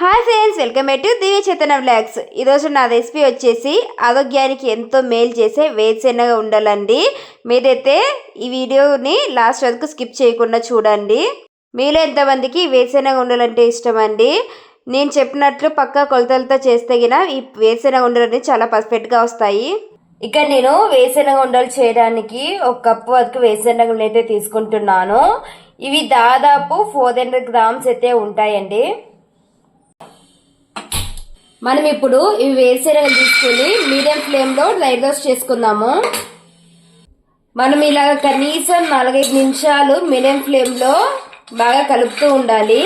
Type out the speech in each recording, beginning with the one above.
Hi friends welcome back to Divya Chetana blogs ఈరోజు నా recipe వచ్చేసి ఆరోగ్యానికి ఎంతో మేలు చేసే వేరుశెనగ ఉండాలండి. మీరైతే ఈ వీడియోని లాస్ట్ వరకు స్కిప్ చేయకుండా చూడండి. మీలో ఎంతమందికి వేరుశెనగ ఉండాలంటే ఇష్టం అండి నేను చెప్పినట్లు పక్కా కొలతలతో చేస్తే గిన ఈ వేరుశెనగ ఉండాలని చాలా పర్ఫెక్ట్గా వస్తాయి. ఇక్కడ నేను వేరుశెనగ ఉండలు చేయడానికి ఒక కప్పు వరకు వేరుశెనగలు అయితే తీసుకుంటున్నాను. ఇవి దాదాపు ఫోర్ హండ్రెడ్ గ్రామ్స్ అయితే ఉంటాయండి. మనం ఇప్పుడు ఇవి వేరుశెనగలు తీసుకుని మీడియం ఫ్లేమ్లో డ్రై రోస్ట్ చేసుకుందాము. మనం ఇలా కనీసం నాలుగైదు నిమిషాలు మీడియం ఫ్లేమ్లో బాగా కలుపుతూ ఉండాలి.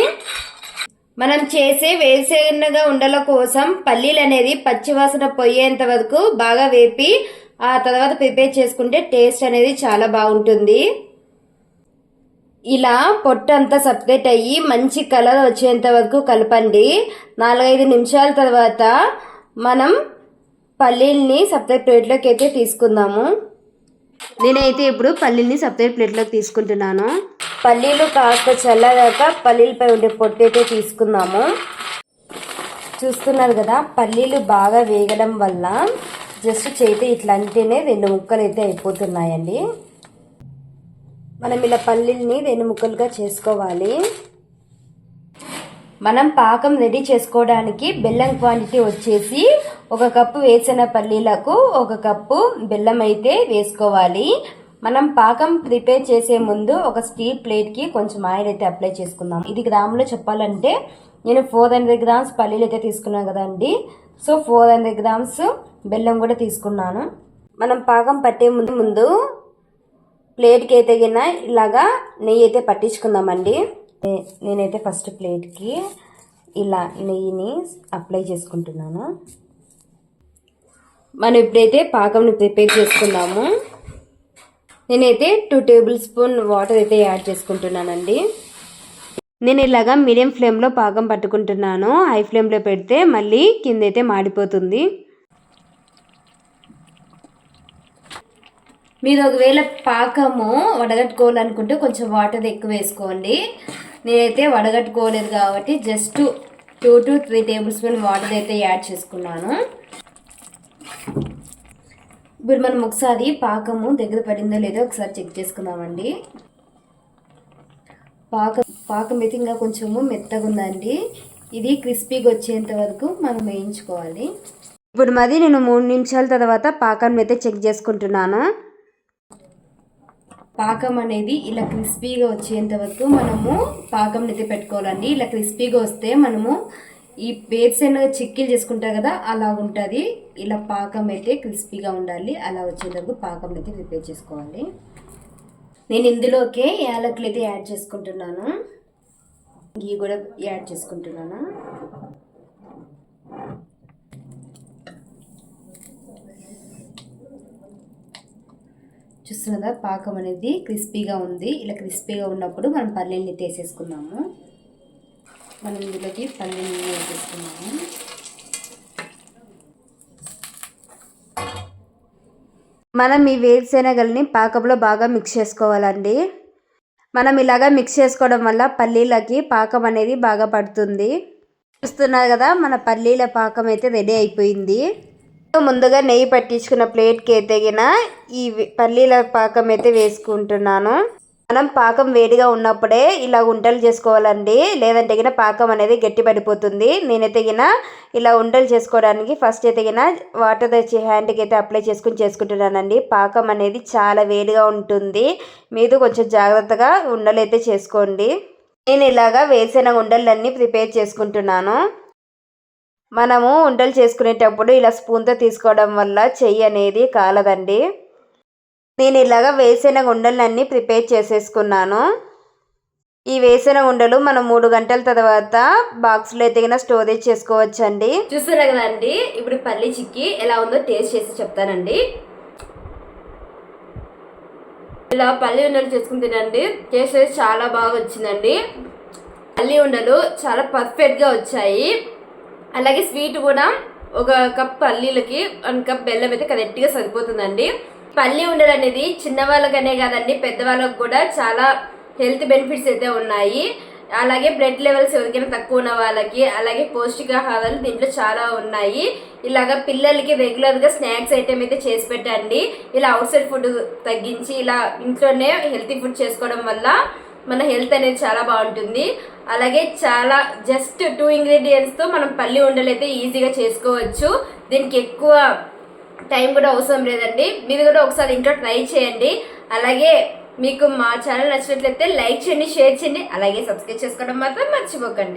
మనం చేసే వేరుశెనగ ఉండల కోసం పల్లీలు అనేది పచ్చివాసన పోయేంత వరకు బాగా వేపి ఆ తర్వాత ప్రిపేర్ చేసుకుంటే టేస్ట్ అనేది చాలా బాగుంటుంది. ఇలా పొట్టు అంతా సపరేట్ అయ్యి మంచి కలర్ వచ్చేంత వరకు కలపండి. నాలుగైదు నిమిషాల తర్వాత మనం పల్లీల్ని సపరేట్ ప్లేట్లోకి అయితే తీసుకుందాము. నేనైతే ఇప్పుడు పల్లీల్ని సపరేట్ ప్లేట్లోకి తీసుకుంటున్నాను. పల్లీలు కాస్త చల్లదాకా పల్లీలపై ఉండే పొట్టు అయితే తీసుకుందాము. చూస్తున్నారు కదా పల్లీలు బాగా వేగడం వల్ల జస్ట్ చేతి ఇట్లా అంటేనే రెండు ముక్కలు అయితే అయిపోతున్నాయండి. మనం ఇలా పల్లీల్ని రెండు ముక్కలుగా చేసుకోవాలి. మనం పాకం రెడీ చేసుకోవడానికి బెల్లం క్వాంటిటీ వచ్చేసి ఒక కప్పు వేసిన పల్లీలకు ఒక కప్పు బెల్లం అయితే వేసుకోవాలి. మనం పాకం ప్రిపేర్ చేసే ముందు ఒక స్టీల్ ప్లేట్కి కొంచెం ఆయిల్ అయితే అప్లై చేసుకుందాం. ఇది గ్రాములో చెప్పాలంటే నేను ఫోర్ హండ్రెడ్ గ్రామ్స్ పల్లీలు అయితే తీసుకున్నాను కదండి. సో ఫోర్ హండ్రెడ్ గ్రామ్స్ బెల్లం కూడా తీసుకున్నాను. మనం పాకం పట్టే ముందు ముందు ప్లేట్కి అయితే గిన ఇలాగా నెయ్యి అయితే పట్టించుకుందామండి నేనైతే ఫస్ట్ ప్లేట్కి ఇలా నెయ్యిని అప్లై చేసుకుంటున్నాను. మనం ఇప్పుడైతే పాకంని ప్రిపేర్ చేసుకుందాము. నేనైతే టూ టేబుల్ స్పూన్ వాటర్ అయితే యాడ్ చేసుకుంటున్నానండి. నేను ఇలాగా మీడియం ఫ్లేమ్లో పాకం పట్టుకుంటున్నాను. హై ఫ్లేమ్లో పెడితే మళ్ళీ కింద అయితే మాడిపోతుంది. మీరు ఒకవేళ పాకము వడగట్టుకోవాలనుకుంటే కొంచెం వాటర్ ఎక్కువ వేసుకోండి. నేనైతే వడగట్టుకోలేదు కాబట్టి just two to three tablespoon water అయితే యాడ్ చేసుకున్నాను. ఇప్పుడు మనం ఒకసారి పాకము దగ్గర పడిందో లేదో ఒకసారి చెక్ చేసుకుందామండి. పాకం పాకం అయితే ఇంకా కొంచెము మెత్తగా ఉందండి. ఇది క్రిస్పీగా వచ్చేంత వరకు మనం వేయించుకోవాలి. ఇప్పుడు మరి నేను మూడు నిమిషాల తర్వాత పాకాన్ని అయితే చెక్ చేసుకుంటున్నాను. పాకం అనేది ఇలా క్రిస్పీగా వచ్చేంత వరకు మనము పాకం అయితే పెట్టుకోవాలండి. ఇలా క్రిస్పీగా వస్తే మనము ఈ వేరుశెనగ చిక్కీలు చేసుకుంటారు కదా అలా ఉంటుంది. ఇలా పాకం అయితే క్రిస్పీగా ఉండాలి. అలా వచ్చేంత వరకు పాకం అయితే ప్రిపేర్ చేసుకోవాలి. నేను ఇందులోకే యాలకులు అయితే యాడ్ చేసుకుంటున్నాను. ఇవి కూడా యాడ్ చేసుకుంటున్నాను. చూస్తున్నదా? పాకం అనేది క్రిస్పీగా ఉంది. ఇలా క్రిస్పీగా ఉన్నప్పుడు మనం పల్లీల్ని తీసేసుకుందాము. మనం ఇందులోకి పల్లీల్ని వేసేసుకున్నాము మనం ఈ వేరుశెనగల్ని పాకంలో బాగా మిక్స్ చేసుకోవాలండి. మనం ఇలాగా మిక్స్ చేసుకోవడం వల్ల పల్లీలకి పాకం అనేది బాగా పడుతుంది. చూస్తున్నారు కదా మన పల్లీల పాకం అయితే రెడీ అయిపోయింది. ముందుగా నెయ్యి పట్టించుకున్న ప్లేట్కి ఎదిగిన ఈ పల్లీల పాకం అయితే వేసుకుంటున్నాను. మనం పాకం వేడిగా ఉన్నప్పుడే ఇలా ఉంటలు చేసుకోవాలండి. లేదంటే గిన పాకం అనేది గట్టి పడిపోతుంది నేనైతే గిన ఇలా ఉండలు చేసుకోవడానికి ఫస్ట్ అయితే గిన వాటర్ తెచ్చి హ్యాండ్కి అయితే అప్లై చేసుకుని చేసుకుంటున్నానండి. పాకం అనేది చాలా వేడిగా ఉంటుంది. మీరు కొంచెం జాగ్రత్తగా ఉండలు అయితే చేసుకోండి. నేను ఇలాగా వేసిన ఉండలన్నీ ప్రిపేర్ చేసుకుంటున్నాను. మనము ఉండలు చేసుకునేటప్పుడు ఇలా స్పూన్తో తీసుకోవడం వల్ల చెయ్యి అనేది కాలదండి. నేను ఇలాగ వేసిన ఉండలన్నీ ప్రిపేర్ చేసేసుకున్నాను. ఈ వేసిన ఉండలు మనం మూడు గంటల తర్వాత బాక్స్లో ఎదిగిన స్టోరేజ్ చేసుకోవచ్చండి. చూస్తున్నా కదండి ఇప్పుడు పల్లి చిక్కి ఎలా ఉందో టేస్ట్ చేసి చెప్తానండి. ఇలా పల్లి ఉండలు చేసుకుని తినండి టేస్ట్ అయితే చాలా బాగా వచ్చిందండి. పల్లి ఉండలు చాలా పర్ఫెక్ట్గా వచ్చాయి. అలాగే స్వీట్ కూడా ఒక కప్ పల్లీలకి వన్ కప్ బెల్లం అయితే కరెక్ట్గా సరిపోతుందండి. పల్లి ఉండలు అనేది చిన్నవాళ్ళకనే కాదండి పెద్దవాళ్ళకు కూడా చాలా హెల్త్ బెనిఫిట్స్ అయితే ఉన్నాయి. అలాగే బ్లడ్ లెవెల్స్ ఎవరికైనా తక్కువ ఉన్న వాళ్ళకి అలాగే పౌష్టికాహారాలు దీంట్లో చాలా ఉన్నాయి. ఇలాగ పిల్లలకి రెగ్యులర్గా స్నాక్స్ ఐటెం అయితే చేసి పెట్టండి. ఇలా అవుట్ సైడ్ ఫుడ్ తగ్గించి ఇలా ఇంట్లోనే హెల్తీ ఫుడ్ చేసుకోవడం వల్ల మన హెల్త్ అనేది చాలా బాగుంటుంది. అలాగే చాలా జస్ట్ టూ ఇంగ్రీడియంట్స్తో మనం పల్లి ఉండలు అయితే ఈజీగా చేసుకోవచ్చు. దీనికి ఎక్కువ టైం కూడా అవసరం లేదండి. మీరు కూడా ఒకసారి ఇంట్లో ట్రై చేయండి. అలాగే మీకు మా ఛానల్ నచ్చినట్లయితే లైక్ చేయండి షేర్ చేయండి. అలాగే సబ్స్క్రైబ్ చేసుకోవడం మాత్రం మర్చిపోకండి.